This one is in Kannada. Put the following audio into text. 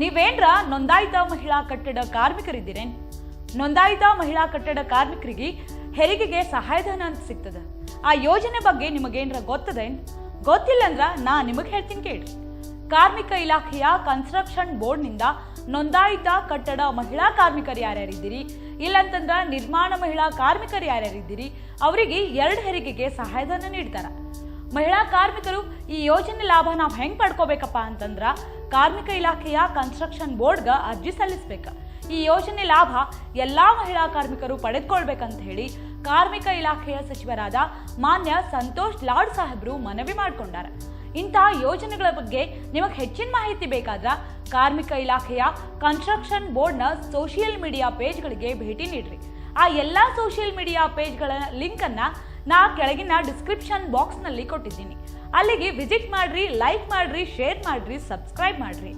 ನೀವೇನ್ರ ನೋಂದಾಯಿತ ಮಹಿಳಾ ಕಟ್ಟಡ ಕಾರ್ಮಿಕರಿದ್ದೀರೇನ್? ನೋಂದಾಯಿತ ಮಹಿಳಾ ಕಟ್ಟಡ ಕಾರ್ಮಿಕರಿಗೆ ಹೆರಿಗೆಗೆ ಸಹಾಯಧನ ಅಂತ ಸಿಗ್ತದೆ? ಆ ಯೋಜನೆ ಬಗ್ಗೆ ನಿಮಗೇನ್ರ ಗೊತ್ತದೇನ್? ಗೊತ್ತಿಲ್ಲ ಅಂದ್ರ ನಾ ನಿಮಗೆ ಹೇಳ್ತೀನಿ ಕೇಳಿ. ಕಾರ್ಮಿಕ ಇಲಾಖೆಯ ಕನ್ಸ್ಟ್ರಕ್ಷನ್ ಬೋರ್ಡ್ನಿಂದ ನೋಂದಾಯಿತ ಕಟ್ಟಡ ಮಹಿಳಾ ಕಾರ್ಮಿಕರು ಯಾರ್ಯಾರಿದ್ದೀರಿ? ಇಲ್ಲಂತಂದ್ರ ನಿರ್ಮಾಣ ಮಹಿಳಾ ಕಾರ್ಮಿಕರು ಯಾರ್ಯಾರಿದ್ದೀರಿ? ಅವರಿಗೆ ಎರಡು ಹೆರಿಗೆಗೆ ಸಹಾಯಧನ ನೀಡ್ತಾರ. ಮಹಿಳಾ ಕಾರ್ಮಿಕರು ಈ ಯೋಜನೆ ಲಾಭ ನಾವು ಹೆಂಗ್ ಪಡ್ಕೋಬೇಕಪ್ಪ ಅಂತಂದ್ರ ಕಾರ್ಮಿಕ ಇಲಾಖೆಯ ಕನ್ಸ್ಟ್ರಕ್ಷನ್ ಬೋರ್ಡ್ಗ ಅರ್ಜಿ ಸಲ್ಲಿಸ್ಬೇಕು. ಈ ಯೋಜನೆ ಲಾಭ ಎಲ್ಲಾ ಮಹಿಳಾ ಕಾರ್ಮಿಕರು ಪಡೆದುಕೊಳ್ಬೇಕಂತ ಹೇಳಿ ಕಾರ್ಮಿಕ ಇಲಾಖೆಯ ಸಚಿವರಾದ ಮಾನ್ಯ ಸಂತೋಷ್ ಲಾಡ್ ಸಾಹೇಬ್ರು ಮನವಿ ಮಾಡಿಕೊಂಡಾರ. ಇಂತಹ ಯೋಜನೆಗಳ ಬಗ್ಗೆ ನಿಮಗೆ ಹೆಚ್ಚಿನ ಮಾಹಿತಿ ಬೇಕಾದ್ರೆ ಕಾರ್ಮಿಕ ಇಲಾಖೆಯ ಕನ್ಸ್ಟ್ರಕ್ಷನ್ ಬೋರ್ಡ್ನ ಸೋಷಿಯಲ್ ಮೀಡಿಯಾ ಪೇಜ್ಗಳಿಗೆ ಭೇಟಿ ನೀಡ್ರಿ. ಆ ಎಲ್ಲ ಸೋಷಿಯಲ್ ಮೀಡಿಯಾ ಪೇಜ್ಗಳ ಲಿಂಕನ್ನು ನಾ ಕೆಳಗಿನ ಡಿಸ್ಕ್ರಿಪ್ಷನ್ ಬಾಕ್ಸ್ನಲ್ಲಿ ಕೊಟ್ಟಿದ್ದೀನಿ. ಅಲ್ಲಿಗೆ ವಿಸಿಟ್ ಮಾಡ್ರಿ ಲೈಕ್ ಮಾಡ್ರಿ ಶೇರ್ ಮಾಡ್ರಿ ಸಬ್ಸ್ಕ್ರೈಬ್ ಮಾಡ್ರಿ.